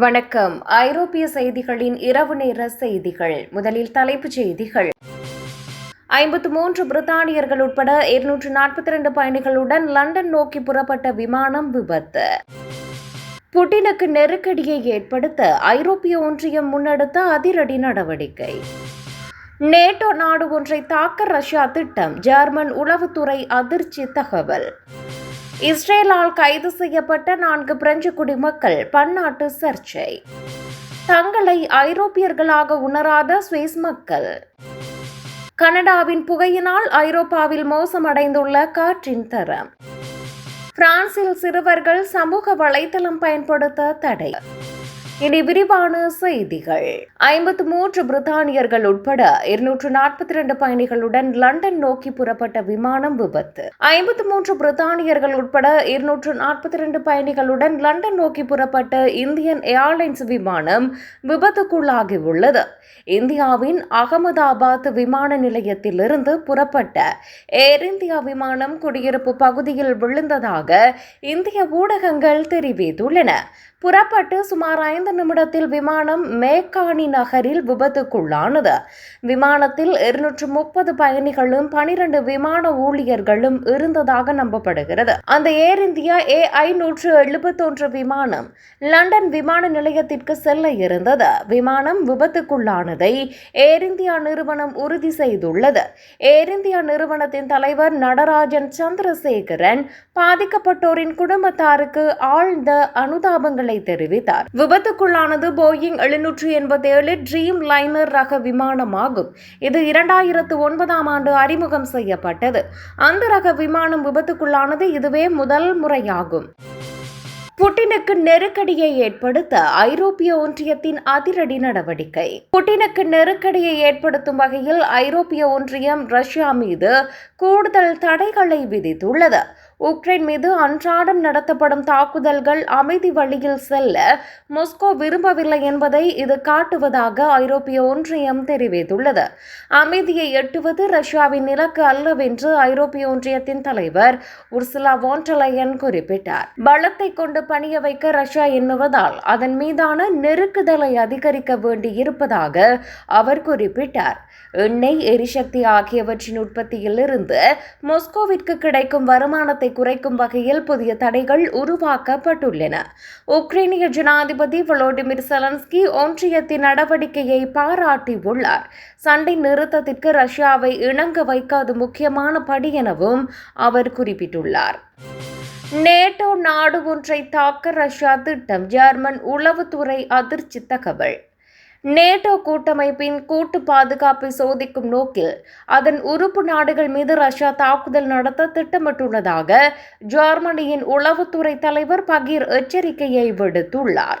வணக்கம். ஐரோப்பிய செய்திகளின் இரவு நேர செய்திகள். முதலில் தலைப்புச் செய்திகள். ஐம்பத்து மூன்று பிரித்தானியர்கள் உட்பட இருநூற்று நாற்பத்தி இரண்டு பயணிகளுடன் லண்டன் நோக்கி புறப்பட்ட விமானம் விபத்து. புட்டினுக்கு நெருக்கடியை ஏற்படுத்த ஐரோப்பிய ஒன்றியம் முன்னெடுத்த அதிரடி நடவடிக்கை. நேட்டோ நாடு ஒன்றை தாக்க ரஷ்யா திட்டம். ஜெர்மன் உளவுத்துறை அதிர்ச்சி தகவல். இஸ்ரேலால் கைது செய்யப்பட்ட நான்கு பிரெஞ்சு குடிமக்கள் பன்னாட்டு சர்ச்சை. தங்களை ஐரோப்பியர்களாக உணராத சுவிஸ் மக்கள். கனடாவின் புகையினால் ஐரோப்பாவில் மோசமடைந்துள்ள காற்றின் தரம். பிரான்சில் சிறுவர்கள் சமூக வலைதளம் பயன்படுத்த தடை. இனி விரிவான செய்திகள். ஐம்பத்து மூன்று பிரித்தானியர்கள் உட்பட இருநூற்று நாற்பத்தி இரண்டு பயணிகளுடன் லண்டன் நோக்கி புறப்பட்ட விமானம் விபத்து. ஐம்பத்து மூன்று பிரித்தானியர்கள் உட்பட இருநூற்று நாற்பத்தி இரண்டு பயணிகளுடன் லண்டன் நோக்கி புறப்பட்ட இந்தியன் ஏர்லைன்ஸ் விமானம் விபத்துக்குள்ளாகியுள்ளது. இந்தியாவின் அகமதாபாத் விமான நிலையத்திலிருந்து புறப்பட்ட ஏர் இந்தியா விமானம் குடியிருப்பு பகுதியில் விழுந்ததாக இந்திய ஊடகங்கள் தெரிவித்துள்ளன. புறப்பட்டு சுமார் ஐந்து நிமிடத்தில் விமானம் மேக்கானி நகரில் விபத்துக்குள்ளானது. விமானத்தில் இருநூற்று முப்பது பயணிகளும் பனிரெண்டு விமான ஊழியர்களும் இருந்ததாக நம்பப்படுகிறது. அந்த ஏர் இந்தியா ஏ ஐநூற்று எழுபத்தொன்று விமானம் லண்டன் விமான நிலையத்திற்கு செல்ல இருந்தது. விமானம் விபத்துக்குள்ளானதை ஏர் இந்தியா நிறுவனம் உறுதி செய்துள்ளது. ஏர் இந்தியா நிறுவனத்தின் தலைவர் நடராஜன் சந்திரசேகரன் பாதிக்கப்பட்டோரின் குடும்பத்தாருக்கு ஆழ்ந்த அனுதாபங்களை தெரிவித்தார். விபத்து விபத்துக்குள்ளானது போயிங் எழுநூற்று எண்பத்தி ஏழு ட்ரீம் லைனர் ரக விமானமாகும். இது இரண்டாயிரத்து ஒன்பதாம் ஆண்டு அறிமுகம் செய்யப்பட்டது. அந்த ரக விமானம் விபத்துக்குள்ளானது இதுவே முதல் முறையாகும். புட்டினுக்கு நெருக்கடியை ஏற்படுத்த ஐரோப்பிய ஒன்றியத்தின் அதிரடி நடவடிக்கை. புட்டினுக்கு நெருக்கடியை ஏற்படுத்தும் வகையில் ஐரோப்பிய ஒன்றியம் ரஷ்யா மீது கூடுதல் தடைகளை விதித்துள்ளது. உக்ரைன் மீது அன்றாடம் நடத்தப்படும் தாக்குதல்கள் அமைதி வழியில் செல்ல மொஸ்கோ விரும்பவில்லை என்பதை இது காட்டுவதாக ஐரோப்பிய ஒன்றியம் தெரிவித்துள்ளது. அமைதியை எட்டுவது ரஷ்யாவின் இலக்கு அல்லவென்று ஐரோப்பிய ஒன்றியத்தின் தலைவர் உர்சுலா வான்டலையன் குறிப்பிட்டார். பலத்தை கொண்டு பணிய வைக்க ரஷ்யா எண்ணுவதால் அதன் மீதான நெருக்குதலை அதிகரிக்க வேண்டியிருப்பதாக அவர் குறிப்பிட்டார். எண்ணெய் எரிசக்தி ஆகியவற்றின் உற்பத்தியில் இருந்து மொஸ்கோவிற்கு கிடைக்கும் வருமானத்தை குறைக்கும் வகையில் புதிய தடைகள் உருவாக்கப்பட்டுள்ளன. உக்ரைனிய ஜனாதிபதி வளோடிமிர் செலன்ஸ்கி ஒன்றியத்தின் நடவடிக்கையை பாராட்டியுள்ளார். சண்டை நிறுத்தத்திற்கு ரஷ்யாவை இணங்க வைக்காது முக்கியமான படி எனவும் அவர் குறிப்பிட்டுள்ளார். நேட்டோ நாடு ஒன்றை தாக்க ரஷ்யா திட்டம் ஜெர்மன் உளவுத்துறை அதிர்ச்சி தகவல். நேட்டோ கூட்டமைப்பின் கூட்டு பாதுகாப்பை சோதிக்கும் நோக்கில் அதன் உறுப்பு நாடுகள் மீது ரஷ்யா தாக்குதல் நடத்த திட்டமிட்டுள்ளதாக ஜெர்மனியின் உளவுத்துறை தலைவர் பகீர் எச்சரிக்கையை விடுத்துள்ளார்.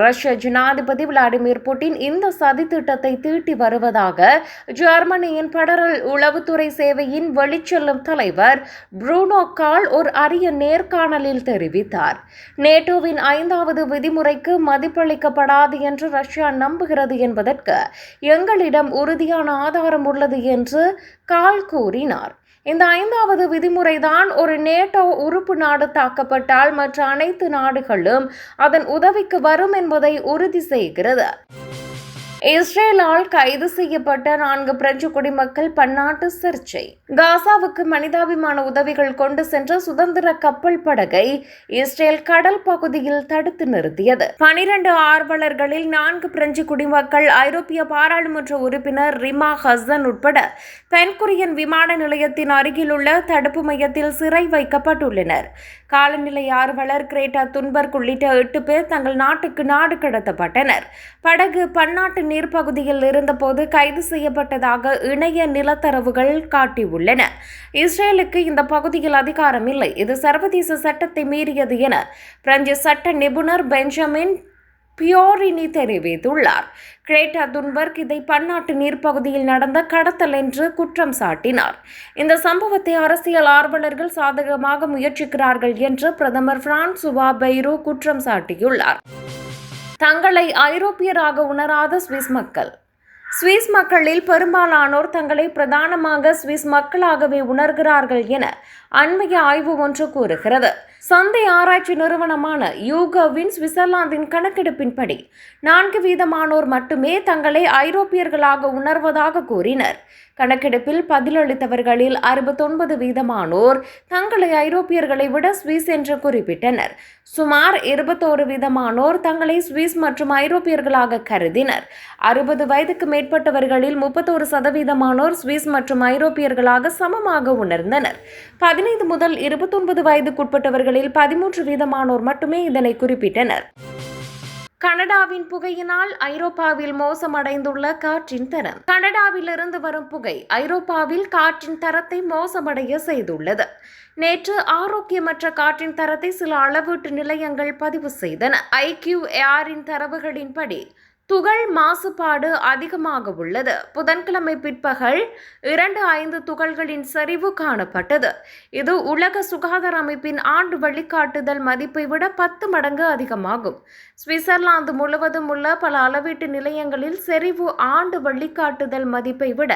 ரஷ்ய ஜனாதிபதி விளாடிமிர் புட்டின் இந்த சதி திட்டத்தை தீட்டி வருவதாக ஜெர்மனியின் பெடரல் உளவுத்துறை சேவையின் வெளிச்செல்லும் தலைவர் ப்ரூனோ கால் ஒரு அரிய நேர்காணலில் தெரிவித்தார். நேட்டோவின் ஐந்தாவது விதிமுறைக்கு மதிப்பளிக்கப்படாது என்று ரஷ்யா நம்புகிறது என்பதற்கு எங்களிடம் உறுதியான ஆதாரம் உள்ளது என்று கால் கூறினார். இந்த ஐந்தாவது விதிமுறைதான் ஒரு நேட்டோ உறுப்பு நாடு தாக்கப்பட்டால் மற்ற அனைத்து நாடுகளும் அதன் உதவிக்கு வரும் என்பதை உறுதி செய்கிறது. இஸ்ரேலால் கைது செய்யப்பட்ட நான்கு பிரெஞ்சு குடிமக்கள் பன்னாட்டு சர்ச்சை. காசாவுக்கு மனிதாபிமான உதவிகள் கொண்டு சென்ற சுதந்திர கப்பல் படகை இஸ்ரேல் கடல் பகுதியில் தடுத்து நிறுத்தியது. பனிரண்டு ஆர்வலர்களில் நான்கு பிரெஞ்சு குடிமக்கள் ஐரோப்பிய பாராளுமன்ற உறுப்பினர் ரிமா ஹசன் உட்பட பென்குரியன் விமான நிலையத்தின் அருகிலுள்ள தடுப்பு மையத்தில் சிறை வைக்கப்பட்டுள்ளனர். காலநிலை ஆர்வலர் கிரேட்டா துன்பர்க் உள்ளிட்ட எட்டு பேர் தங்கள் நாட்டுக்கு நாடு கடத்தப்பட்டனர். படகு பன்னாட்டு நீர்ப்பகுதியில் இருந்தபோது கைது செய்யப்பட்டதாக இணைய நிலத்தரவுகள் காட்டியுள்ளன. இஸ்ரேலுக்கு இந்த பகுதியில் அதிகாரம் இல்லை. இது சர்வதேச சட்டத்தை மீறியது என பிரெஞ்சு சட்ட நிபுணர் பெஞ்சமின் பியோரினி தெரிவித்துள்ளார். கிரேட்டா துன்பர்க் இதை பன்னாட்டு நீர்ப்பகுதியில் நடந்த கடத்தல் என்று குற்றம் சாட்டினார். இந்த சம்பவத்தை அரசியல் ஆர்வலர்கள் சாதகமாக முயற்சிக்கிறார்கள் என்று பிரதமர் பிரான்சுவா பெய்ரோ குற்றம் சாட்டியுள்ளார். தங்களை ஐரோப்பியராக உணராத சுவிஸ் மக்கள். சுவிஸ் மக்களில் பெரும்பாலானோர் தங்களை பிரதானமாக சுவிஸ் மக்களாகவே உணர்கிறார்கள் என அண்மைய ஆய்வு ஒன்று கூறுகிறது. சந்தை ஆராய்ச்சி நிறுவனமான யூகோவின் சுவிட்சர்லாந்தின் கணக்கெடுப்பின்படி நான்கு வீதமானோர் மட்டுமே தங்களை ஐரோப்பியர்களாக உணர்வதாக கூறினர். கணக்கெடுப்பில் பதிலளித்தவர்களில் அறுபத்தொன்பது வீதமானோர் தங்களை ஐரோப்பியர்களை விட சுவிஸ் என்று குறிப்பிட்டனர். சுமார் இருபத்தோரு வீதமானோர் தங்களை சுவிஸ் மற்றும் ஐரோப்பியர்களாக கருதினர். அறுபது வயதுக்கு மேற்பட்டவர்களில் முப்பத்தோரு சதவீதமானோர் சுவிஸ் மற்றும் ஐரோப்பியர்களாக சமமாக உணர்ந்தனர். பதினைந்து முதல் இருபத்தொன்பது வயதுக்குட்பட்டவர்கள் வயதுக்குட்பட்டவர்களில் பதிமூன்று வீதமானோர் மட்டுமே இதனை குறிப்பிட்டனர். கனடாவின் புகையினால் ஐரோப்பாவில் மோசமடைந்துள்ள காற்றின் தரம். கனடாவிலிருந்து வரும் புகை ஐரோப்பாவில் காற்றின் தரத்தை மோசமடைய செய்துள்ளது. நேற்று ஆரோக்கியமற்ற காற்றின் தரத்தை சில அளவீட்டு நிலையங்கள் பதிவு செய்தன. ஐக்கியூ ஏரின் தரவுகளின்படி துகள் மாசுபாடு அதிகமாக உள்ளது. புதன்கிழமை பிற்பகல் இரண்டு ஐந்து துகள்களின் சரிவு காணப்பட்டது. இது உலக சுகாதார அமைப்பின் ஆண்டு வழிகாட்டுதல் மதிப்பை விட பத்து மடங்கு அதிகமாகும். சுவிட்சர்லாந்து முழுவதும் உள்ள பல அளவீட்டு நிலையங்களில் செறிவு ஆண்டு வழிகாட்டுதல் மதிப்பை விட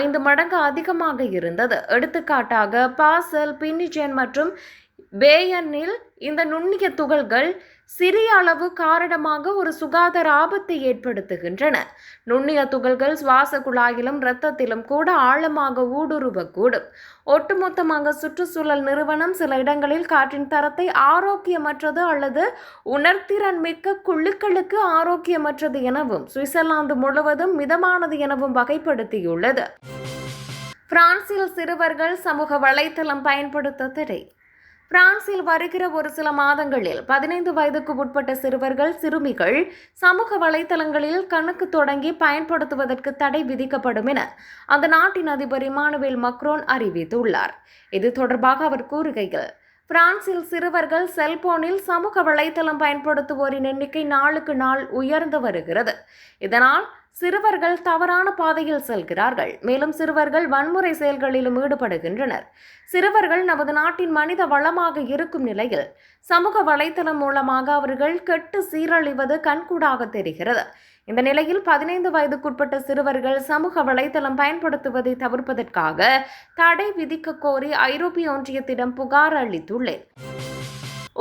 ஐந்து மடங்கு அதிகமாக இருந்தது. எடுத்துக்காட்டாக பாசல் பின்னிஜென் மற்றும் பேயனில் இந்த நுண்ணிய துகள்கள் சிறிய அளவு காரணமாக ஒரு சுகாதார ஆபத்தை ஏற்படுத்துகின்றன. நுண்ணிய துகள்கள் சுவாச குழாயிலும் இரத்தத்திலும் கூட ஆழமாக ஊடுருவக்கூடும். ஒட்டுமொத்தமாக சுற்றுச்சூழல் நிறுவனம் சில இடங்களில் காற்றின் தரத்தை ஆரோக்கியமற்றது அல்லது உணர்திறன் மிக்க குழுக்களுக்கு ஆரோக்கியமற்றது எனவும் சுவிட்சர்லாந்து முழுவதும் மிதமானது எனவும் வகைப்படுத்தியுள்ளது. பிரான்சில் சிறுவர்கள் சமூக வலைத்தளம் பயன்படுத்த தடை பிரான்சில் வருகிற ஒரு சில மாதங்களில் பதினைந்து வயதுக்கு உட்பட்ட சிறுவர்கள் சிறுமிகள் சமூக வலைதளங்களில் கணக்கு தொடங்கி பயன்படுத்துவதற்கு தடை விதிக்கப்படும் என அந்த நாட்டின் அதிபர் இமானுவேல் மக்ரோன் அறிவித்துள்ளார். இது தொடர்பாக அவர் கூறுகையில் பிரான்சில் சிறுவர்கள் செல்போனில் சமூக வலைதளம் பயன்படுத்துவோரின் எண்ணிக்கை நாளுக்கு நாள் உயர்ந்து வருகிறது. இதனால் சிறுவர்கள் தவறான பாதையில் செல்கிறார்கள். மேலும் சிறுவர்கள் வன்முறை செயல்களிலும் ஈடுபடுகின்றனர். சிறுவர்கள் நமது நாட்டின் மனித வளமாக இருக்கும் நிலையில் சமூக வலைத்தளம் மூலமாக அவர்கள் கெட்டு சீரழிவது கண்கூடாக தெரிகிறது. இந்த நிலையில் பதினைந்து வயதுக்குட்பட்ட சிறுவர்கள் சமூக வலைதளம் பயன்படுத்துவதை தவிர்ப்பதற்காக தடை விதிக்க கோரி ஐரோப்பிய ஒன்றியத்திடம் புகார் அளித்துள்ளேன்.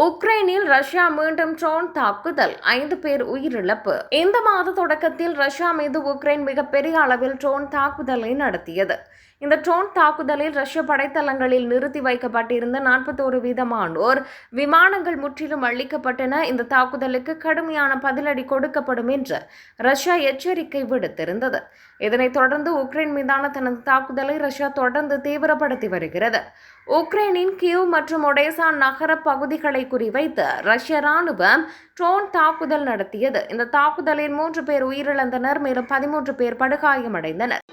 உக்ரைனில் ரஷ்யா மீண்டும் ட்ரோன் தாக்குதல். ஐந்து பேர் உயிரிழப்பு. இந்த மாத தொடக்கத்தில் ரஷ்யா மீது உக்ரைன் மிகப்பெரிய அளவில் ட்ரோன் தாக்குதலை நடத்தியது. இந்த ட்ரோன் தாக்குதலில் ரஷ்ய படைத்தளங்களில் நிறுத்தி வைக்கப்பட்டிருந்த நாற்பத்தோரு வீதமானோர் விமானங்கள் முற்றிலும் அளிக்கப்பட்டன இந்த தாக்குதலுக்கு கடுமையான பதிலடி கொடுக்கப்படும் என்று ரஷ்யா எச்சரிக்கை விடுத்திருந்தது. இதனைத் தொடர்ந்து உக்ரைன் மீதான தனது தாக்குதலை ரஷ்யா தொடர்ந்து தீவிரப்படுத்தி வருகிறது. உக்ரைனின் கியூ மற்றும் ஒடேசா நகர பகுதிகளை குறிவைத்து ரஷ்ய ராணுவம் ட்ரோன் தாக்குதல் நடத்தியது. இந்த தாக்குதலில் மூன்று பேர் உயிரிழந்தனர். மேலும் பதிமூன்று பேர் படுகாயமடைந்தனர்.